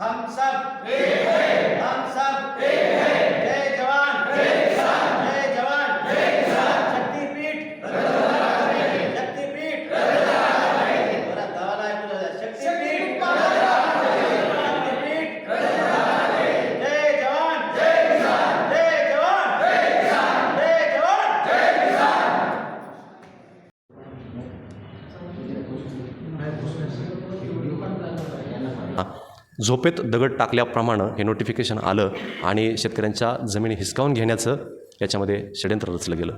हम सब हम सब जय जवान झोपेत दगड टाकल्याप्रमाणे हे नोटिफिकेशन आलं आणि शेतकऱ्यांच्या जमिनी हिसकावून घेण्याचं याच्यामध्ये षडयंत्र रचलं गेलं.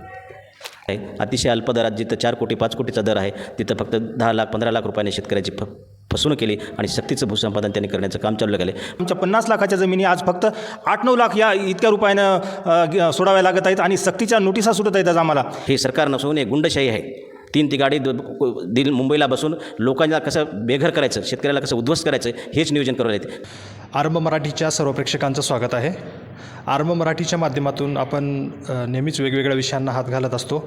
आहे. अतिशय अल्प दरात जिथं चार कोटी पाच कोटीचा दर आहे तिथं फक्त दहा लाख पंधरा लाख रुपयाने शेतकऱ्याची फ फसवणूक केली आणि सक्तीचं भूसंपादन त्यांनी करण्याचं काम चालू केलं. आमच्या पन्नास लाखाच्या जमिनी आज फक्त आठ नऊ लाख या इतक्या रुपयानं सोडाव्या लागत आहेत आणि सक्तीच्या नोटिसा सुटत आहेत आज आम्हाला. हे सरकार नसून हे गुंडशाही आहे. तीन ती गाडी दिल मुंबईला बसून लोकांना कसं बेघर करायचं शेतकऱ्याला कसं उद्ध्वस्त करायचं हेच नियोजन करू येते आरंभ मराठीच्या सर्व प्रेक्षकांचं स्वागत आहे. आरंभ मराठीच्या माध्यमातून आपण नेहमीच वेगवेगळ्या विषयांना हात घालत असतो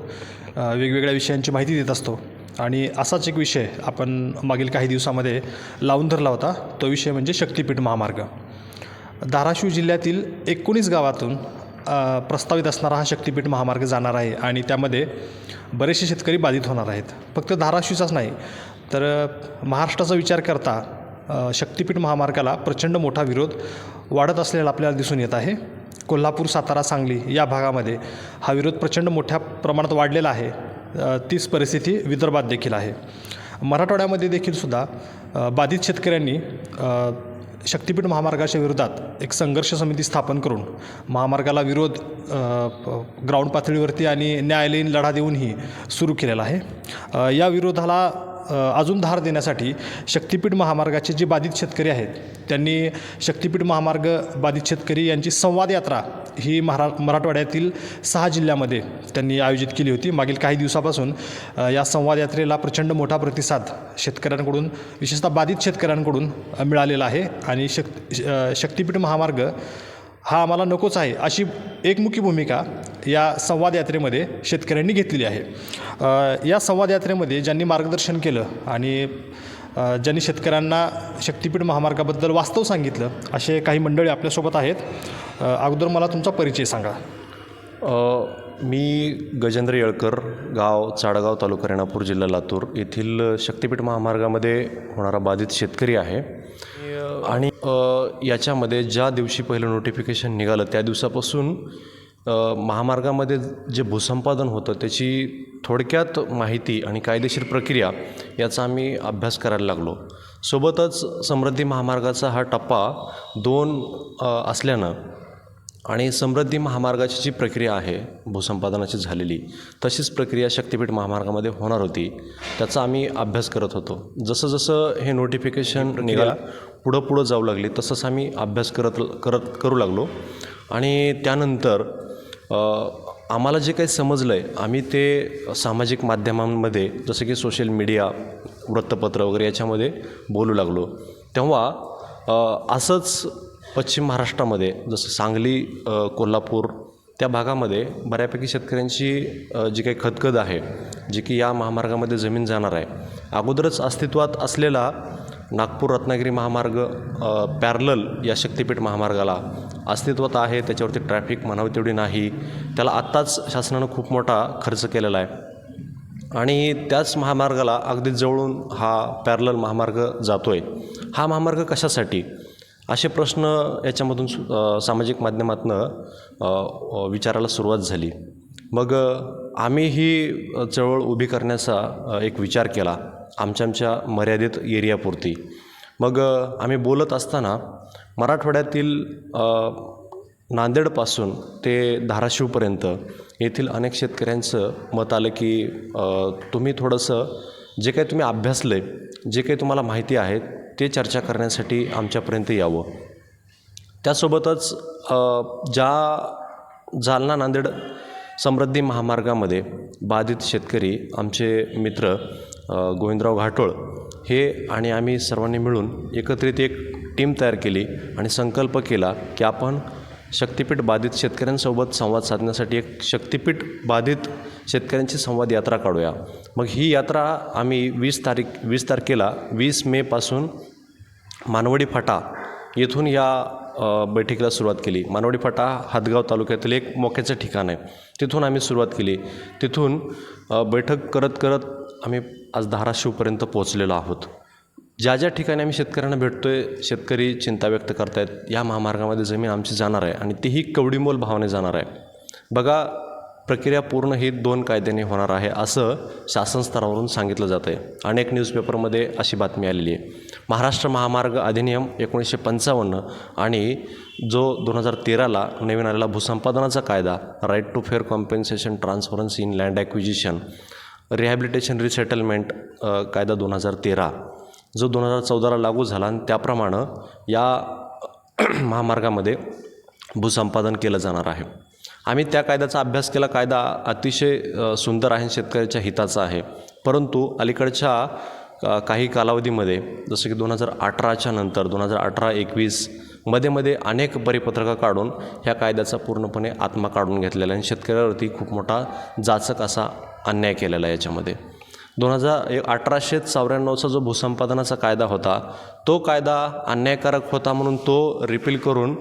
वेगवेगळ्या विषयांची माहिती देत असतो. आणि असाच एक विषय आपण मागील काही दिवसामध्ये लावून धरला होता तो विषय म्हणजे शक्तिपीठ महामार्ग. धाराशिव जिल्ह्यातील एकोणीस गावातून प्रस्तावित असणारा हा शक्तीपीठ महामार्ग जाणार आहे आणि त्यामध्ये बरेचसे शेतकरी बाधित होणार आहेत. फक्त धाराशिवचाच नाही तर महाराष्ट्राचा विचार करता शक्तिपीठ महामार्गाला प्रचंड मोठा विरोध वाढत असलेला आपल्याला दिसून येत आहे. कोल्हापूर सातारा सांगली या भागामध्ये हा विरोध प्रचंड मोठ्या प्रमाणात वाढलेला आहे. तीच परिस्थिती विदर्भात देखील आहे. मराठवाड्यामध्ये देखील सुद्धा बाधित शेतकऱ्यांनी शक्तिपीठ महामार्गाच्या विरोधात एक संघर्ष समिती स्थापन करून महामार्गाला विरोध ग्राउंड पातळीवरती आणि न्यायालयीन लढा देऊनही सुरू केलेला आहे. या विरोधाला अजून धार देण्यासाठी शक्तीपीठ महामार्गाचे जे बाधित शेतकरी आहेत त्यांनी शक्तीपीठ महामार्ग बाधित शेतकरी यांची संवाद यात्रा ही महारा मराठवाड्यातील सहा जिल्ह्यामध्ये त्यांनी आयोजित केली होती. मागील काही दिवसापासून या संवाद यात्रेला प्रचंड मोठा प्रतिसाद शेतकऱ्यांकडून विशेषतः बाधित शेतकऱ्यांकडून मिळालेला आहे आणि शक् अ, शक्तीपीठ महामार्ग हा आम्हाला नकोच आहे अशी एकमुखी भूमिका या संवाद यात्रेमध्ये शेतकऱ्यांनी घेतलेली आहे. या संवाद यात्रेमध्ये ज्यांनी मार्गदर्शन केलं आणि ज्यांनी शेतकऱ्यांना शक्तीपीठ महामार्गाबद्दल वास्तव सांगितलं असे काही मंडळी आपल्यासोबत आहेत. अगोदर मला तुमचा परिचय सांगा. मी गजेंद्र येळकर गाव चाडगाव तालुका रेणापूर जिल्हा लातूर येथील शक्तीपीठ महामार्गामध्ये होणारा बाधित शेतकरी आहे. आणि याच्यामध्ये ज्या दिवशी पहिलं नोटिफिकेशन निघालं त्या दिवसापासून महामार्गामध्ये जे भूसंपादन होतं त्याची थोडक्यात माहिती आणि कायदेशीर प्रक्रिया याचा आम्ही अभ्यास करायला लागलो. सोबतच समृद्धी महामार्गाचा हा टप्पा दोन असल्यानं आणि समृद्धी महामार्गाची जी प्रक्रिया आहे भूसंपादनाची झालेली तशीच प्रक्रिया शक्तीपीठ महामार्गामध्ये होणार होती त्याचा आम्ही अभ्यास करत होतो. जसं जसं हे नोटिफिकेशन निघालं पुढं पुढं जाऊ लागली तसंच आम्ही अभ्यास करत करत करू लागलो. आणि त्यानंतर आम्हाला जे काही समजलं आहे आम्ही ते सामाजिक माध्यमांमध्ये जसं की सोशल मीडिया वृत्तपत्र वगैरे याच्यामध्ये बोलू लागलो. तेव्हा असंच पश्चिम महाराष्ट्रामध्ये जसं सांगली कोल्हापूर त्या भागामध्ये बऱ्यापैकी शेतकऱ्यांची जी काही खदखद आहे जी की या महामार्गामध्ये जमीन जाणार आहे अगोदरच अस्तित्वात असलेला नागपूर रत्नागिरी महामार्ग पॅरलल या शक्तीपीठ महामार्गाला अस्तित्वात आहे. त्याच्यावरती ट्रॅफिक म्हणावी तेवढी नाही. त्याला आत्ताच शासनानं खूप मोठा खर्च केलेला आहे. आणि त्याच महामार्गाला अगदी जवळून हा पॅरलल महामार्ग जातो आहे हा महामार्ग कशासाठी? असे प्रश्न याच्यामधून सु- सामाजिक माध्यमातून विचारायला सुरुवात झाली. मग आम्ही ही चळवळ उभी करण्याचा एक विचार केला आमच्या आमच्या मर्यादित एरियापुरती. मग आम्ही बोलत असताना मराठवाड्यातील नांदेडपासून ते धाराशिवपर्यंत येथील अनेक शेतकऱ्यांचं मत आलं की तुम्ही थोडंसं जे काही तुम्ही अभ्यासलं आहे जे काही तुम्हाला माहिती आहे ते चर्चा करण्यासाठी आमच्यापर्यंत यावं. त्यासोबतच ज्या जालना नांदेड समृद्धी महामार्गामध्ये बाधित शेतकरी आमचे मित्र गोविंदराव घाटोळ हे आणि आम्ही सर्वांनी मिळून एकत्रित एक टीम तयार केली आणि संकल्प केला की आपण शक्तिपीठ बाधित शेतकऱ्यांसोबत संवाद साधण्यासाठी एक शक्तिपीठ बाधित शेतकऱ्यांची संवाद यात्रा काढूया. मग ही यात्रा आम्ही वीस तारीख वीस तारखेला वीस मेपासून मानवडी फाटा येथून या बैठकीला सुरुवात केली. मानवडी फाटा हातगाव तालुक्यातील एक मोक्याचं ठिकाण आहे. तिथून आम्ही सुरुवात केली. तिथून बैठक करत करत आम्ही आज धाराशिवपर्यंत पोहोचलेलो आहोत. ज्या ज्या ठिकाणी आम्ही शेतकऱ्यांना भेटतो आहे शेतकरी चिंता व्यक्त करतायत या महामार्गामध्ये जमीन आमची जाणार आहे आणि तीही कवडीमोल भावाने जाणार आहे. बघा प्रक्रिया पूर्ण ही दोन कायद्याने होणार आहे असं शासन स्तरावरून सांगितलं जातं आहे अनेक न्यूजपेपरमध्ये अशी बातमी आलेली आहे. महाराष्ट्र महामार्ग अधिनियम एकोणीसशे पंचावन्न आणि जो दोन हजार तेराला नवीन आलेला भूसंपादनाचा कायदा right to fair compensation transparency in land acquisition rehabilitation resettlement कायदा दोन हजार तेरा जो दोन हजार चौदाला लागू झाला आणि त्याप्रमाणे या महामार्गामध्ये भूसंपादन केलं जाणार आहे. आम्ही त्या कायद्याचा अभ्यास केला. कायदा अतिशय सुंदर आहे शेतकऱ्याच्या हिताचा आहे. परंतु अलीकडच्या काही कालावधीमध्ये जसं की दोन हजार अठराच्या नंतर दोन हजार अठरा एकवीसमध्ये मध्ये अनेक परिपत्रकं काढून ह्या कायद्याचा पूर्णपणे आत्मा काढून घेतलेला आहे. आणि शेतकऱ्यावरती खूप मोठा जाचक असा अन्याय केलेला आहे याच्यामध्ये. दोन हजार एक अठराशे चौऱ्याण्णवचा जो भूसंपादनाचा कायदा होता तो कायदा अन्यायकारक होता म्हणून तो रिपील करून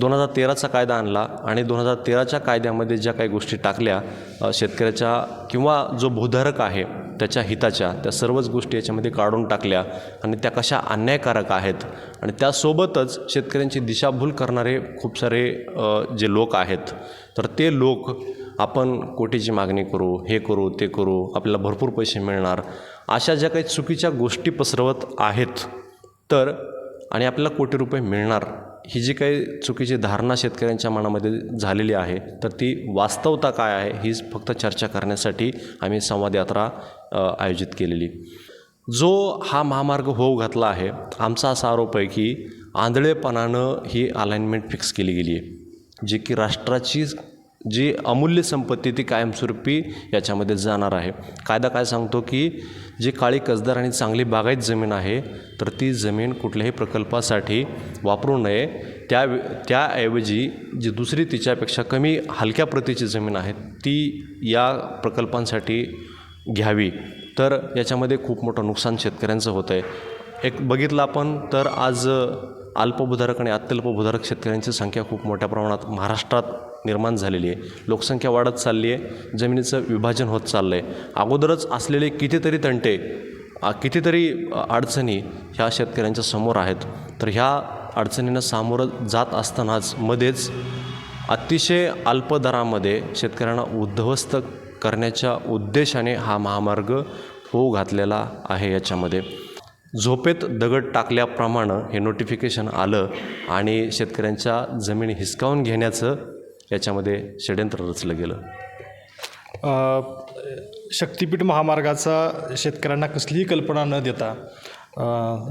दोन हजार तेराचा कायदा आणला आणि दोन हजार तेराच्या कायद्यामध्ये ज्या काही गोष्टी टाकल्या शेतकऱ्याच्या किंवा जो भूधारक आहे त्याच्या हिताच्या त्या सर्वच गोष्टी याच्यामध्ये काढून टाकल्या आणि त्या कशा अन्यायकारक आहेत आणि त्यासोबतच शेतकऱ्यांची दिशाभूल करणारे खूप सारे जे लोक आहेत तर ते लोक आपण कोटीची मागणी करू हे करू ते करू आपल्याला भरपूर पैसे मिळणार अशा ज्या काही चुकीच्या गोष्टी पसरवत आहेत तर आणि आपल्याला कोटी रुपये मिळणार ही जी काही चुकीची धारणा शेतकऱ्यांच्या मनामध्ये झालेली आहे तर ती वास्तवता काय आहे हीच फक्त चर्चा करण्यासाठी आम्ही संवाद यात्रा आयोजित केलेली. जो हा महामार्ग होऊ घातला आहे आमचा असा आरोप आहे की आंधळेपणानं ही अलाइनमेंट फिक्स केली गेली आहे जी की राष्ट्राची जी अमूल्य संपत्ती ती कायमस्वरूपी याच्यामध्ये जाणार आहे. कायदा काय सांगतो की जी काळी कसदार आणि चांगली बागायत जमीन आहे तर ती जमीन कुठल्याही प्रकल्पासाठी वापरू नये. त्या त्याऐवजी जी दुसरी तिच्यापेक्षा कमी हलक्या प्रतीची जमीन आहे ती या प्रकल्पांसाठी घ्यावी. तर याच्यामध्ये खूप मोठं नुकसान शेतकऱ्यांचं होतं आहे एक बघितलं आपण तर आज अल्पभूधारक आणि अत्यल्पभूधारक शेतकऱ्यांची संख्या खूप मोठ्या प्रमाणात महाराष्ट्रात निर्माण झालेली आहे. लोकसंख्या वाढत चालली आहे. जमिनीचं विभाजन होत चाललं आहे अगोदरच असलेले कितीतरी तंटे कितीतरी अडचणी ह्या शेतकऱ्यांच्या समोर आहेत. तर ह्या अडचणींना सामोरं जात असतानाच मध्येच अतिशय अल्प दरामध्ये शेतकऱ्यांना उद्ध्वस्त करण्याच्या उद्देशाने हा महामार्ग होऊ घातलेला आहे याच्यामध्ये. झोपेत दगड टाकल्याप्रमाणे हे नोटिफिकेशन आलं आणि शेतकऱ्यांच्या जमीन हिसकावून घेण्याचं याच्यामध्ये षड्यंत्र रचलं गेलं. शक्तिपीठ महामार्गाचा शेतकऱ्यांना कसलीही कल्पना न देता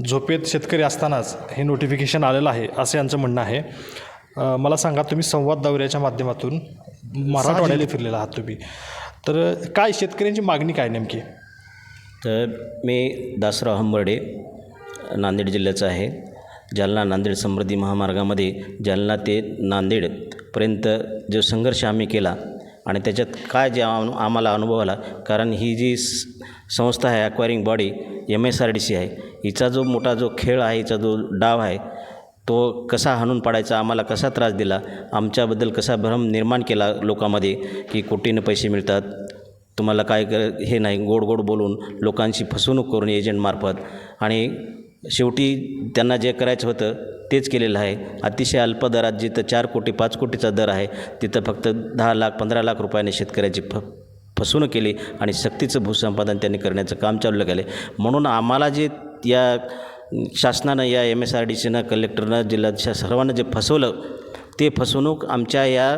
झोपेत शेतकरी असतानाच हे नोटिफिकेशन आलेलं आहे असं यांचं म्हणणं आहे. मला सांगा तुम्ही संवाद दौऱ्याच्या माध्यमातून मराठवाड्याला फिरलेला आहात तुम्ही. तर काय शेतकऱ्यांची मागणी काय नेमकी? तर मी दासराव हंबर्डे नांदेड जिल्ह्याचा आहे. जालना नांदेड समृद्धी महामार्गामध्ये जालना ते नांदेडपर्यंत जो संघर्ष आम्ही केला आणि त्याच्यात काय जे आम आम्हाला अनुभव आला कारण ही जी स- संस्था आहे acquiring body M S R D C आहे हिचा जो मोठा जो खेळ आहे हिचा जो डाव आहे तो कसा हाणून पाडायचा आम्हाला कसा त्रास दिला आमच्याबद्दल कसा भ्रम निर्माण केला लोकांमध्ये की कोटीनं पैसे मिळतात तुम्हाला काय कर हे नाही गोड गोड बोलून लोकांची फसवणूक करून एजंटमार्फत आणि शेवटी त्यांना जे करायचं होतं तेच केलेलं आहे. अतिशय अल्प दरात जिथं चार कोटी पाच कोटीचा दर आहे तिथं फक्त दहा लाख पंधरा लाख रुपयाने शेतकऱ्याची फ फसवणूक केली आणि सक्तीचं भूसंपादन त्यांनी करण्याचं काम चालू केलं. म्हणून आम्हाला जे या शासनानं या एम एस आर डी सीनं कलेक्टरनं जिल्हा सर्वांना जे फसवलं ते फसवणूक आमच्या या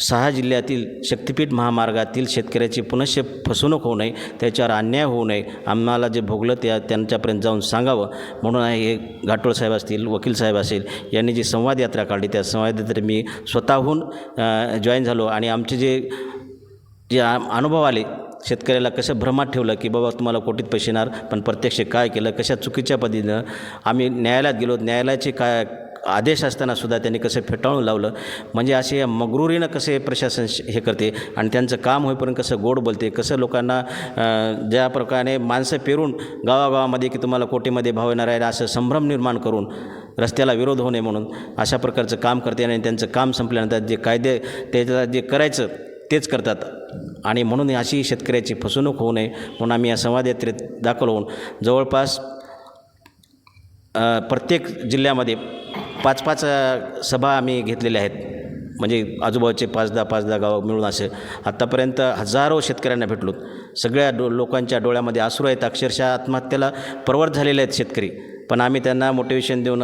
सहा जिल्ह्यातील शक्तिपीठ महामार्गातील शेतकऱ्याची पुनश्च फसवणूक होऊ नये त्याच्यावर अन्याय होऊ नये आम्हाला जे भोगलं त्या त्यांच्यापर्यंत जाऊन सांगावं. म्हणून हे घाटोळ साहेब असतील वकील साहेब असेल यांनी जी संवाद यात्रा काढली त्या संवाद यात्रेत मी स्वतःहून जॉईन झालो आणि आमचे जे जे आ अनुभव आले शेतकऱ्याला कसं भ्रमात ठेवलं की बाबा तुम्हाला कोटीत पैसे येणार पण प्रत्यक्ष काय केलं कशा चुकीच्या पद्धतीनं आम्ही न्यायालयात गेलो न्यायालयाचे काय आदेश असताना सुद्धा त्यांनी कसं फेटाळून लावलं. म्हणजे असे मगरुरीनं कसे प्रशासन हे करते आणि त्यांचं काम होईपर्यंत कसं गोड बोलते कसं लोकांना ज्या प्रकारे माणसं पेरून गावागावामध्ये की तुम्हाला कोटीमध्ये भाव येणार आहे असं संभ्रम निर्माण करून रस्त्याला विरोध होऊ नये म्हणून अशा प्रकारचं काम करते आणि त्यांचं काम संपल्यानंतर जे कायदे त्याला जे करायचं तेच करतात. आणि म्हणून अशी शेतकऱ्याची फसवणूक होऊ नये म्हणून आम्ही या संवाद यात्रेत दाखल होऊन जवळपास प्रत्येक जिल्ह्यामध्ये पाच पाच सभा आम्ही घेतलेल्या आहेत. म्हणजे आजूबाजूचे पाच दहा पाच दहा गावं मिळून असे. आत्तापर्यंत हजारो शेतकऱ्यांना भेटलो सगळ्या डो लोकांच्या डोळ्यामध्ये आसरू आहेत. अक्षरशः आत्महत्येला प्रवृत्त झालेले आहेत शेतकरी. पण आम्ही त्यांना मोटिवेशन देऊन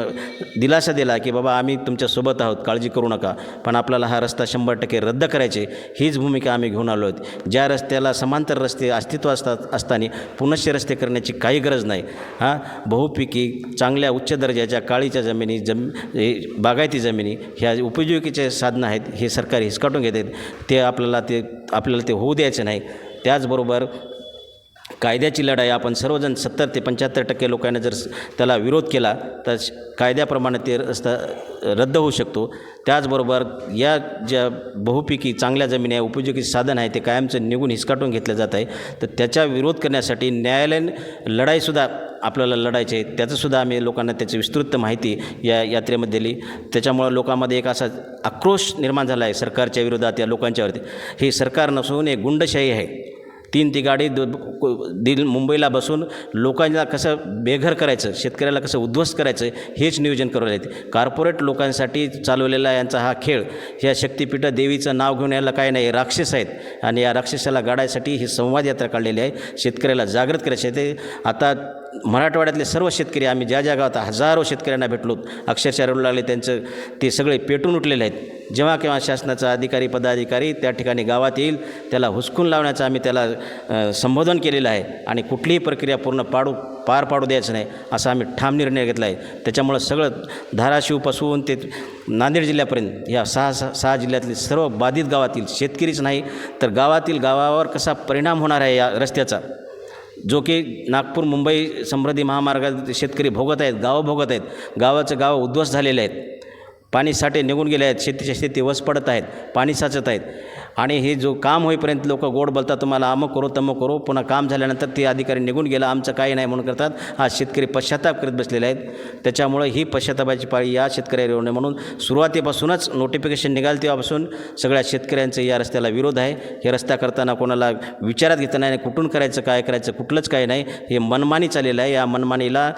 दिलासा दिला की बाबा आम्ही तुमच्यासोबत आहोत काळजी करू नका. पण आपल्याला हा रस्ता शंभर टक्के रद्द करायचे हीच भूमिका आम्ही घेऊन आलो आहोत. ज्या रस्त्याला समांतर रस्ते अस्तित्व असतात असताना पुनश्च रस्ते करण्याची काही गरज नाही. हां? बहुपिकी चांगल्या उच्च दर्जाच्या काळीच्या जमिनी जम बागायती जमिनी ह्या उपयोगिकेचे साधनं आहेत हे सरकार हिसकाटून घेत आहेत. ते आपल्याला ते आपल्याला ते होऊ द्यायचं नाही. त्याचबरोबर कायद्याची लढाई आपण सर्वजण सत्तर ते पंच्याहत्तर टक्के लोकांना जर त्याला विरोध केला तर कायद्याप्रमाणे ते रस्ता रद्द होऊ शकतो. त्याचबरोबर या ज्या बहुपिकी चांगल्या जमिनी आहे उपयोगी साधन आहे ते कायमचं निघून हिसकाटून घेतलं जात आहे तर त्याचा विरोध करण्यासाठी न्यायालयीन लढाईसुद्धा आपल्याला लढायचे आहे. त्याचंसुद्धा आम्ही लोकांना त्याची विस्तृत माहिती या यात्रेमध्ये दिली. त्याच्यामुळं लोकांमध्ये एक असा आक्रोश निर्माण झाला आहे सरकारच्या विरोधात या लोकांच्यावरती. हे सरकार नसून एक गुंडशाही आहे. तीन ती गाडी द दिल मुंबईला बसून लोकांना कसं बेघर करायचं शेतकऱ्याला कसं उद्ध्वस्त करायचं हेच नियोजन करून येते. कॉर्पोरेट लोकांसाठी चालवलेला यांचा हा खेळ ह्या शक्तिपीठ देवीचं नाव घेऊन यायला काय नाही राक्षस आहेत. आणि या राक्षसाला गाडायसाठी ही संवाद यात्रा काढलेली आहे. शेतकऱ्याला जागृत करायचे ते आता मराठवाड्यातले सर्व शेतकरी आम्ही ज्या ज्या गावात हजारो शेतकऱ्यांना भेटलो अक्षरशः रडू लागले त्यांचं ते सगळे पेटून उठलेले आहेत. जेव्हा केव्हा शासनाचा अधिकारी पदाधिकारी त्या ठिकाणी गावात येईल त्याला हुसकून लावण्याचं आम्ही त्याला संबोधन केलेलं आहे आणि कुठलीही प्रक्रिया पूर्ण पाडू पार पाडू द्यायचं नाही असा आम्ही ठाम निर्णय घेतला आहे. त्याच्यामुळं सगळं धाराशिवपासून ते नांदेड जिल्ह्यापर्यंत या सहा सहा सहा जिल्ह्यातले सर्व बाधित गावातील शेतकरीच नाही तर गावातील गावावर कसा परिणाम होणार आहे या रस्त्याचा? जो की नागपूर मुंबई समृद्धी महामार्गात शेतकरी भोगत आहेत गावं भोगत आहेत गावाचं गावं उद्ध्वस्त झालेले आहेत पाणी साठे निघून गेले आहेत शेतीच्या शेती वस पडत आहेत पाणी साचत आहेत. आणि हे जो काम होईपर्यंत लोक गोड बोलतात तुम्हाला अमुक करू तमुक करू पुन्हा काम झाल्यानंतर ते अधिकारी निघून गेला आमचं काही नाही म्हणून करतात. हा शेतकरी पश्चाताप करत बसलेले आहेत. त्याच्यामुळे ही पश्चातापाची पाळी या शेतकऱ्यावर येऊ नये म्हणून सुरुवातीपासूनच नोटिफिकेशन निघाल तेव्हापासून सगळ्या शेतकऱ्यांचं या रस्त्याला विरोध आहे. हे रस्ता करताना कोणाला विचारात घेतलं नाही कुठून करायचं काय करायचं कुठलंच काय नाही. हे मनमानी चाललेलं आहे. या मनमानीला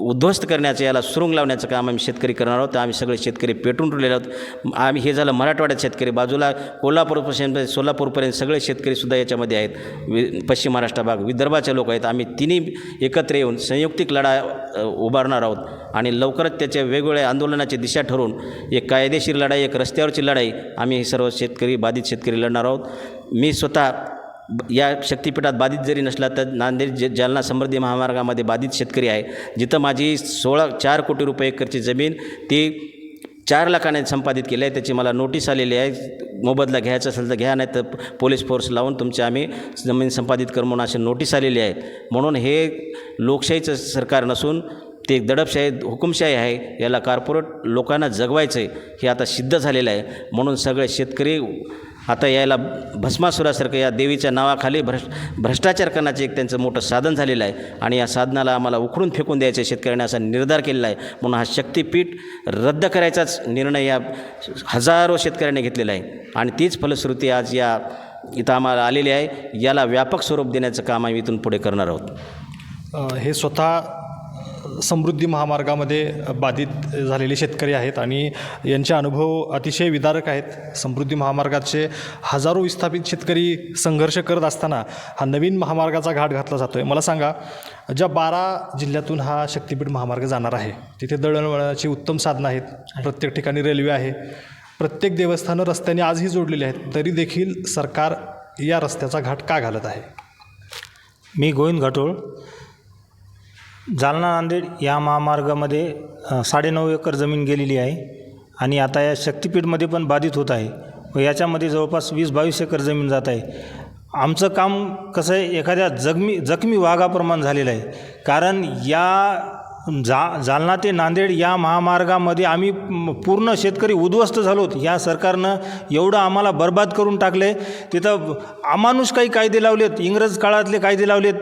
उद्ध्वस्त करण्याचं याला सुरुंग लावण्याचं काम आम्ही शेतकरी करणार आहोत. आम्ही सगळे शेतकरी पेटून उरलेले आहोत. आम्ही हे झालं मराठवाड्यात शेतकरी. बाजूला कोल्हापूरपासून सोलापूरपर्यंत सगळे शेतकरीसुद्धा याच्यामध्ये आहेत. वि पश्चिम महाराष्ट्र भाग विदर्भाचे लोक आहेत. आम्ही तिन्ही एकत्र येऊन संयुक्तिक लढा उभारणार आहोत. आणि लवकरच त्याच्या वेगवेगळ्या आंदोलनाची दिशा ठरवून एक कायदेशीर लढाई एक रस्त्यावरची लढाई आम्ही हे सर्व शेतकरी बाधित शेतकरी लढणार आहोत. मी स्वतः या शक्तिपीठात बाधित जरी नसला तर नांदेड ज जालना समृद्धी महामार्गामध्ये बाधित शेतकरी आहे. जिथं माझी सोळा चार कोटी रुपये एकरची जमीन ती चार लाखाने संपादित केली आहे. त्याची मला नोटीस आलेली आहे. मोबदला घ्यायचा असेल तर घ्या नाही तर पोलीस फोर्स लावून तुमची आम्ही जमीन संपादित करू म्हणून अशी नोटीस आलेली आहे. म्हणून हे लोकशाहीचं सरकार नसून ते एक दडपशाही हुकुमशाही आहे. याला कॉर्पोरेट लोकांना जगवायचं आहे हे आता सिद्ध झालेलं आहे. म्हणून सगळे शेतकरी आता यायला भस्मासुरासारखं या देवीच्या नावाखाली भ्रष् भ्रष्टाचार करण्याचं एक त्यांचं मोठं साधन झालेलं आहे. आणि या साधनाला आम्हाला उखडून फेकून द्यायचं शेतकऱ्याने असा निर्धार केलेला आहे. म्हणून हा शक्तिपीठ रद्द करायचाच निर्णय या हजारो शेतकऱ्यांनी घेतलेला आहे. आणि तीच फलश्रुती आज या इथं आम्हाला आलेली आहे. याला व्यापक स्वरूप देण्याचं काम आम्ही इथून पुढे करणार आहोत. हे स्वतः समृद्धी महामार्गामध्ये बाधित झालेले शेतकरी आहेत आणि यांचे अनुभव अतिशय विदारक आहेत. समृद्धी महामार्गाचे हजारो विस्थापित शेतकरी संघर्ष करत असताना हा नवीन महामार्गाचा घाट घातला जातो आहे मला सांगा ज्या बारा जिल्ह्यातून हा शक्तिपीठ महामार्ग जाणार आहे तिथे दळणवळणाची उत्तम साधनं आहेत प्रत्येक ठिकाणी रेल्वे आहे प्रत्येक देवस्थानं रस्त्याने आजही जोडलेली आहेत तरी देखील सरकार या रस्त्याचा घाट का घालत आहे? मी गोविंद घाटोळ जालना नांदेड या महामार्गामध्ये साडेनऊ एकर जमीन गेलेली आहे आणि आता या शक्तिपीठमध्ये पण बाधित होत आहे व याच्यामध्ये जवळपास वीस बावीस एकर जमीन जात आहे. आमचं काम कसं आहे एखाद्या जखमी जखमी वाघाप्रमाण झालेलं आहे. कारण या जा जालना ते नांदेड या महामार्गामध्ये आम्ही पूर्ण शेतकरी उद्ध्वस्त झालोत या सरकारनं एवढं आम्हाला बर्बाद करून टाकले तिथं अमानुष काही कायदे लावलेत इंग्रज काळातले कायदे लावलेत.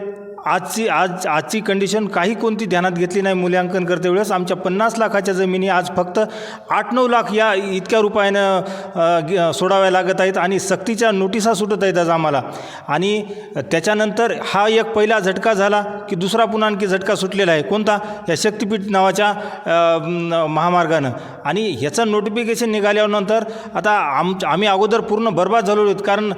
आजची आज आजची कंडिशन काही कोणती ध्यानात घेतली नाही मूल्यांकन करते वेळेस. आमच्या पन्नास लाखाच्या जमिनी आज फक्त आठ नऊ लाख या इतक्या रुपयानं ग- सोडाव्या लागत आहेत आणि सक्तीच्या नोटिसा सुटत आहेत आज आम्हाला. आणि त्याच्यानंतर हा एक पहिला झटका झाला की दुसरा पुन्हा आणखी झटका सुटलेला आहे. कोणता? या शक्तिपीठ नावाच्या महामार्गानं. आणि ह्याचं नोटिफिकेशन निघाल्यानंतर आता आम आम्ही अगोदर पूर्ण बर्बाद झालो आहोत. कारण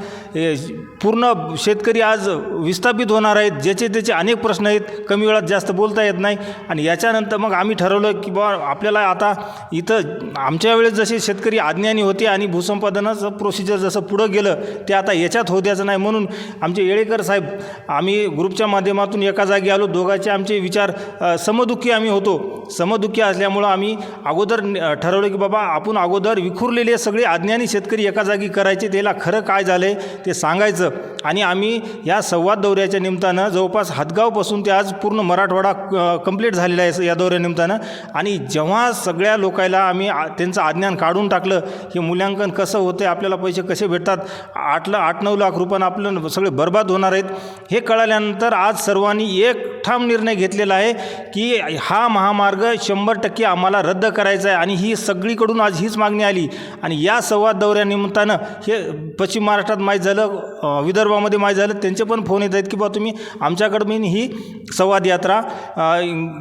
पूर्ण शेतकरी आज विस्थापित होणार आहेत. ज्याचे त्याचे अनेक प्रश्न आहेत. कमी वेळात जास्त बोलता येत नाही. आणि याच्यानंतर मग आम्ही ठरवलं की बा आपल्याला आता इथं आमच्या वेळेस जसे शेतकरी अज्ञानी होते आणि भूसंपादनाचं प्रोसिजर जसं पुढं गेलं ते आता याच्यात होऊ द्यायचं नाही. म्हणून आमचे येळेकर साहेब आम्ही ग्रुपच्या माध्यमातून एका जागी आलो. दोघांचे आमचे विचार समदुःखी आम्ही होतो. समदुःखी असल्यामुळं आम्ही अगोदर ठरवलं की बाबा आपण अगोदर विखुरलेले सगळे अज्ञानी शेतकरी एका जागी करायचे. त्याला खरं काय झालं आहे ते सांगायचं. आणि आम्ही या संवाद दौऱ्याच्या निमित्तानं जवळपास हातगावपासून ते आज पूर्ण मराठवाडा कंप्लीट झालेला आहे या दौऱ्यानिमित्तानं. आणि जेव्हा सगळ्या लोकायला आम्ही त्यांचं अज्ञान काढून टाकलं हे मूल्यांकन कसं होतं आपल्याला पैसे कसे भेटतात आठला आठ नऊ लाख रुपयानं आपलं सगळे बर्बाद होणार आहेत हे कळाल्यानंतर आज सर्वांनी एक ठाम निर्णय घेतलेला आहे की हा महामार्ग शंभर टक्के आम्हाला रद्द करायचा आहे आणि ही सगळीकडून आज हीच मागणी आली. आणि या संवाद दौऱ्यानिमित्तानं हे पश्चिम महाराष्ट्रात माहीत झालं विदर्भामध्ये माहीत झालं त्यांचे पण फोन येत आहेत की बा तुम्ही आमच्याकडून ही संवाद यात्रा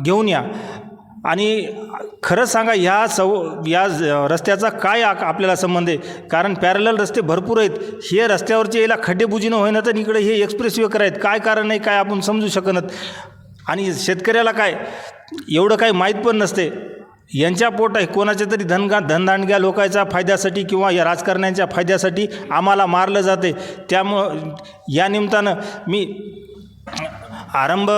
घेऊन या. आणि खरं सांगा ह्या सव या ज- रस्त्याचा काय आ- आपल्याला संबंध आहे? कारण पॅरलल रस्ते भरपूर आहेत. हे रस्त्यावरचे याला खड्डेबुजीनं होईना तर इकडे हे एक्सप्रेस वे करायत काय कारण आहे काय आपण समजू शकत आणि शेतकऱ्याला काय? एवढं काही माहीत पण नसते. यांच्या पोट आहे. कोणाच्या तरी धनगा धनदांडग्या लोकांच्या फायद्यासाठी किंवा या राजकारण्यांच्या फायद्यासाठी आम्हाला मारलं जाते. त्यामुळं या निमित्तानं मी आरंभ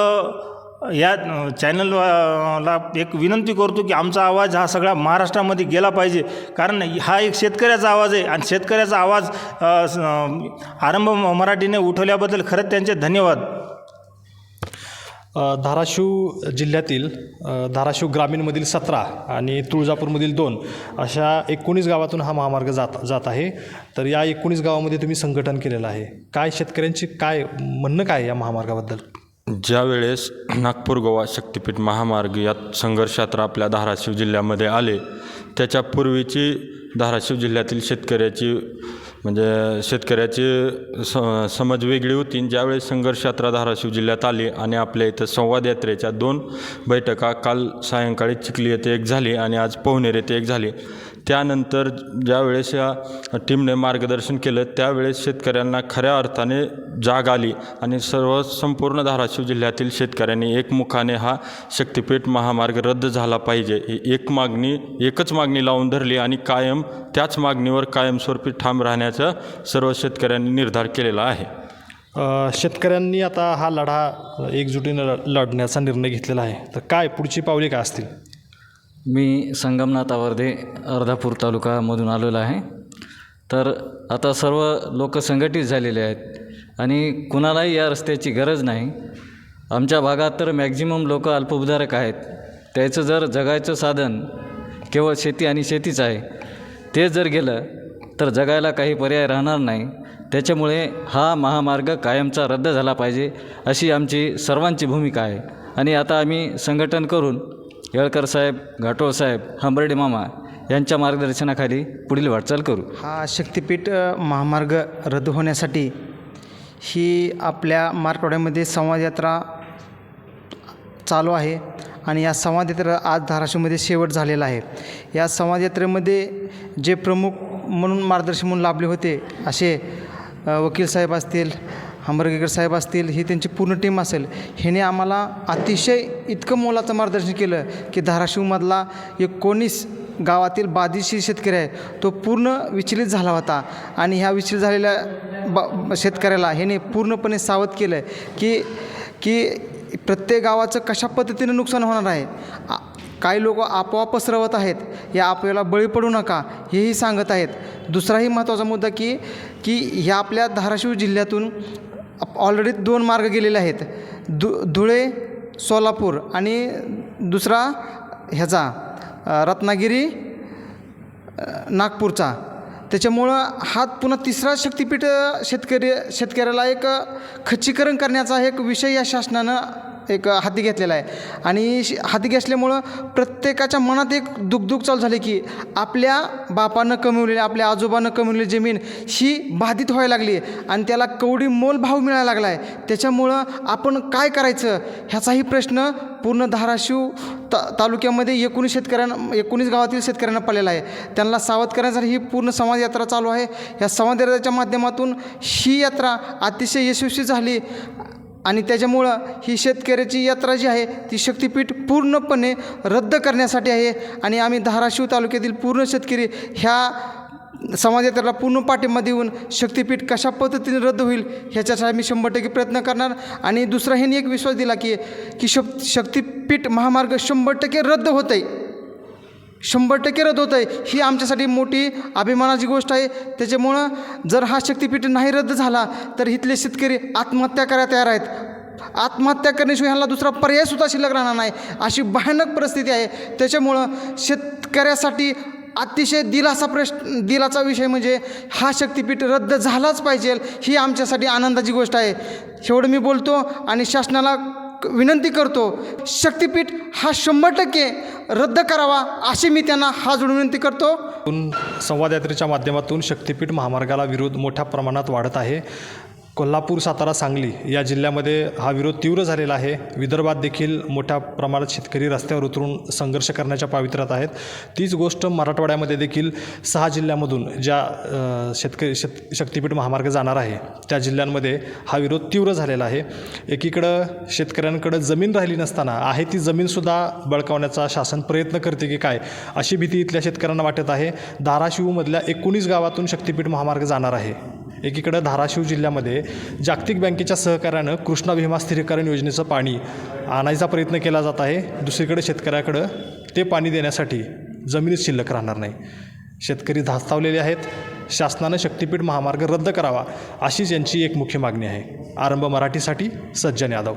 या चॅनलला एक विनंती करतो की आमचा आवाज हा सगळा महाराष्ट्रामध्ये गेला पाहिजे. कारण हा एक शेतकऱ्याचा आवाज आहे आणि शेतकऱ्याचा आवाज आरंभ मराठीने उठवल्याबद्दल खरंच त्यांचे धन्यवाद. धाराशिव जिल्ह्यातील धाराशिव ग्रामीणमधील सतरा आणि तुळजापूरमधील दोन अशा एकोणीस गावातून हा महामार्ग जात जात आहे. तर या एकोणीस गावामध्ये तुम्ही संघटन केलेलं आहे. काय शेतकऱ्यांची काय म्हणणं काय या महामार्गाबद्दल? ज्या वेळेस नागपूर गोवा शक्तिपीठ महामार्ग यात संघर्षयात्रा आपल्या धाराशिव जिल्ह्यामध्ये आले त्याच्या पूर्वीची धाराशिव जिल्ह्यातील शेतकऱ्याची म्हणजे शेतकऱ्याची स समज वेगळी होती. ज्यावेळेस संघर्ष यात्रा धाराशिव जिल्ह्यात आली आणि आपल्या इथं संवाद यात्रेच्या दोन बैठका काल सायंकाळी चिखली येथे एक झाली आणि आज पोहनेर येथे एक झाली. त्यानंतर ज्यावेळेस या टीमने मार्गदर्शन केलं त्यावेळेस शेतकऱ्यांना खऱ्या अर्थाने जाग आली आणि सर्व संपूर्ण धाराशिव जिल्ह्यातील शेतकऱ्यांनी एकमुखाने हा शक्तिपीठ महामार्ग रद्द झाला पाहिजे. एक मागणी एकच मागणी लावून धरली आणि कायम त्याच मागणीवर कायमस्वरूपी ठाम राहण्याचा सर्व शेतकऱ्यांनी निर्धार केलेला आहे. शेतकऱ्यांनी आता हा लढा एकजुटीनं लढण्याचा निर्णय घेतलेला आहे. तर काय पुढची पावले काय असतील? मी संगमनाथ आवर्धे अर्धापूर तालुकामधून आलेलो आहे. तर आता सर्व लोक संघटित झालेले आहेत आणि कुणालाही या रस्त्याची गरज नाही. आमच्या भागात तर मॅक्झिमम लोक अल्पभूधारक आहेत. त्याचं जर जगायचं साधन केवळ शेती आणि शेतीच आहे. ते जर गेलं तर जगायला काही पर्याय राहणार नाही. त्याच्यामुळे हा महामार्ग कायमचा रद्द झाला पाहिजे अशी आमची सर्वांची भूमिका आहे. आणि आता आम्ही संघटन करून येळकर साहेब घाटोळ साहेब हंबर्डे मामा यांच्या मार्गदर्शनाखाली पुढील वाटचाल करू. हा शक्तिपीठ महामार्ग रद्द होण्यासाठी ही आपल्या मराठवाड्यामध्ये संवादयात्रा चालू आहे आणि या संवाद यात्रा आज धाराशिवमध्ये शेवट झालेला आहे. या संवादयात्रेमध्ये जे प्रमुख म्हणून मार्गदर्शन म्हणून लाभले होते असे वकील साहेब असतील हंबर्गेकर साहेब असतील ही त्यांची पूर्ण टीम असेल. ह्याने आम्हाला अतिशय इतकं मोलाचं मार्गदर्शन केलं की धाराशिवमधला एकोणीस गावातील बाधितशीर शेतकरी आहे तो पूर्ण विचलित झाला होता. आणि ह्या विचलित झालेल्या ब शेतकऱ्याला ह्याने पूर्णपणे सावध केलं की की प्रत्येक गावाचं कशा पद्धतीनं नुकसान होणार आहे? काही लोक आपोआप पसरवत आहेत. या आपल्याला बळी पडू नका हेही सांगत आहेत. दुसराही महत्त्वाचा मुद्दा की की ह्या आपल्या धाराशिव जिल्ह्यातून ऑलरेडी दोन मार्ग गेलेले आहेत. धु धुळे सोलापूर आणि दुसरा ह्याचा रत्नागिरी नागपूरचा. त्याच्यामुळं हा पुन्हा तिसरा शक्तिपीठ शेतकरी शेतकऱ्याला एक खच्चीकरण करण्याचा एक विषय या शासनानं एक हाती घेतलेला आहे. आणि श- हाती घेतल्यामुळं प्रत्येकाच्या मनात एक दुगदुग चालू झाली की आपल्या बापानं कमवलेली आपल्या आजोबानं कमवलेली जमीन ही बाधित व्हायला लागली आणि त्याला कवडी मोल भाव मिळायला लागला आहे त्याच्यामुळं आपण काय करायचं? ह्याचाही प्रश्न पूर्ण धाराशिव ता तालुक्यामध्ये एकोणीस शेतकऱ्यांना एकोणीस गावातील शेतकऱ्यांना पडलेला आहे. त्यांना सावध करण्यासाठी ही पूर्ण संवाद यात्रा चालू आहे. या संवाद यात्राच्या माध्यमातून ही यात्रा अतिशय यशस्वी झाली. आणि त्याच्यामुळं ही शेतकऱ्याची यात्रा जी आहे ती शक्तिपीठ पूर्णपणे रद्द करण्यासाठी आहे. आणि आम्ही धाराशिव तालुक्यातील पूर्ण शेतकरी ह्या समाजयात्रेला पूर्ण पाठिंबा देऊन शक्तिपीठ कशा पद्धतीने रद्द होईल ह्याच्यासाठी आम्ही शंभर टक्के प्रयत्न करणार. आणि दुसरा ह्यांनी एक विश्वास दिला की की शक शक्तिपीठ महामार्ग शंभर टक्के रद्द होत आहे शंभर टक्के रद्द होत आहे ही आमच्यासाठी मोठी अभिमानाची गोष्ट आहे. त्याच्यामुळं जर हा शक्तिपीठ नाही रद्द झाला तर इथले शेतकरी आत्महत्या करायला तयार आहेत. आत्महत्या करण्याशिवाय ह्यांना दुसरा पर्यायसुद्धा शिल्लक राहणार नाही. अशी भयानक परिस्थिती आहे. त्याच्यामुळं शेतकऱ्यासाठी अतिशय दिलासा प्रश्न दिलाचा विषय म्हणजे हा शक्तिपीठ रद्द झालाच पाहिजे. ही आमच्यासाठी आनंदाची गोष्ट आहे. एवढं मी बोलतो आणि शासनाला विनंती करतो शक्तिपीठ हा शंभर टक्के रद्द करावा अशी मी त्यांना हा जोडून विनंती करतो. संवादयात्रेच्या संवाद यात्रेच्या माध्यमातून शक्तिपीठ महामार्गाला विरोध मोठ्या प्रमाणात वाढत आहे. कोल्हापूर सातारा सांगली या जिल्ह्यामध्ये हा विरोध तीव्र झालेला आहे. विदर्भात देखील मोठ्या प्रमाणात शेतकरी रस्त्यावर उतरून संघर्ष करण्याच्या पावित्र्यात आहेत. तीच गोष्ट मराठवाड्यामध्ये देखील सहा जिल्ह्यामधून ज्या शेतकरी शेत शक्तिपीठ महामार्ग जाणार आहे त्या जिल्ह्यांमध्ये हा विरोध तीव्र झालेला आहे. एकीकडं शेतकऱ्यांकडं जमीन राहिली नसताना आहे ती जमीनसुद्धा बळकावण्याचा शासन प्रयत्न करते की काय अशी भीती इथल्या शेतकऱ्यांना वाटत आहे. धाराशिवमधल्या एकोणीस गावातून शक्तिपीठ महामार्ग जाणार आहे. एकीकडं धाराशिव जिल्ह्यामध्ये जागतिक बँकेच्या सहकार्यानं कृष्णा भीमा स्थिरीकरण योजनेचं पाणी आणायचा प्रयत्न केला जात आहे. दुसरीकडे शेतकऱ्याकडं ते पाणी देण्यासाठी जमिनीत शिल्लक राहणार नाही. शेतकरी धास्तावलेले आहेत. शासनानं शक्तीपीठ महामार्ग रद्द करावा अशीच यांची एक मुख्य मागणी आहे. आरंभ मराठीसाठी सज्जन यादव.